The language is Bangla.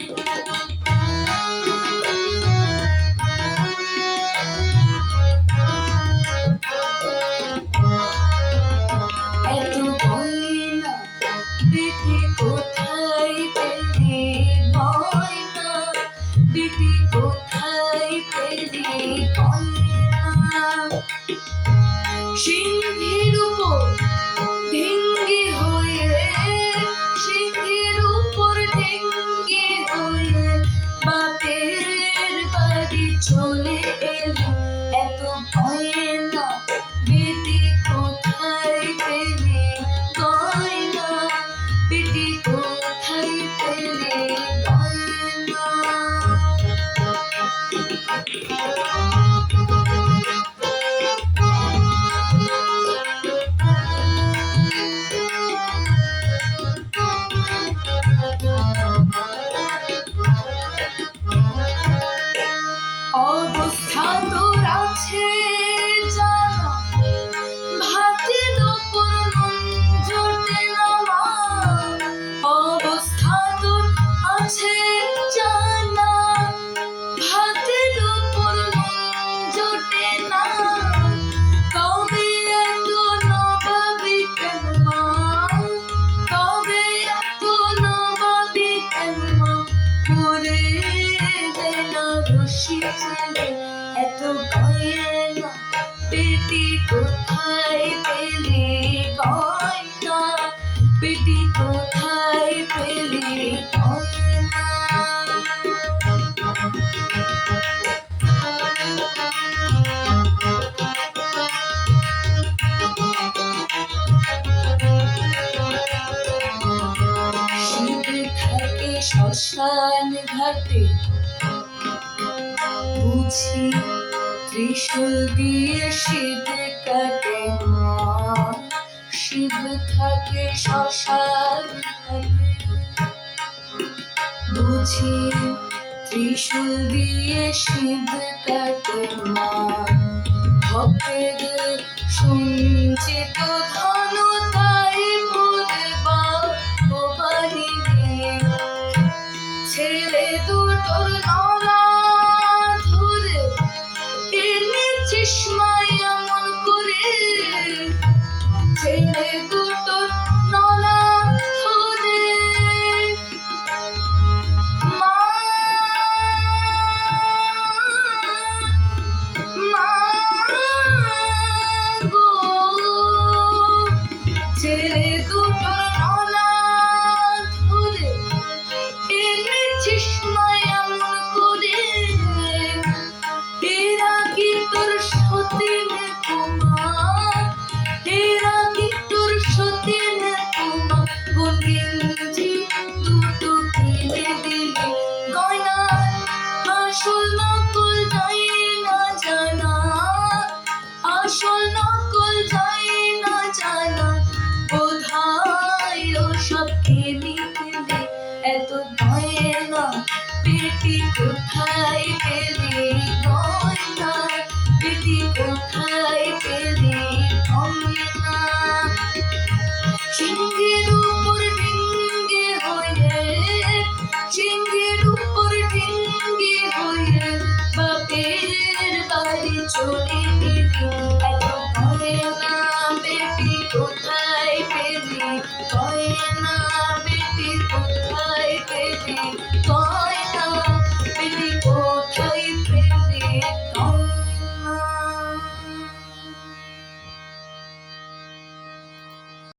Então, tá Obrigado. এত গয়না পেটি কোথায় পেলি? গয়না পেটি কোথায় পেলি? শ্মশান ঘাটে বুঝি ত্রিশূল দিয়ে শিব কাটে শিব থাকে শশাল বুঝি ত্রিশূল দিয়ে শিব কাটে মা ভক্তের এনেছিস মায়ামন করে। এরা কি তোর সতীন কুমার এরা কি তোর সতীন কুমার গোবিন্দজি দুটো কিনে দিলি গয়না আসল নকল কোথায় পেলি গয়না পেটি কোথায় পেলি গয়না সিংহের উপর ডিঙ্গে হয়ে সিংহের উপর ডিঙ্গে হয়ে, বাপের বাড়ি চলে গেলি। এত গয়না বেটি, কোথায় পেলি? গয়না বেটি, কোথায় পেলি? বেটি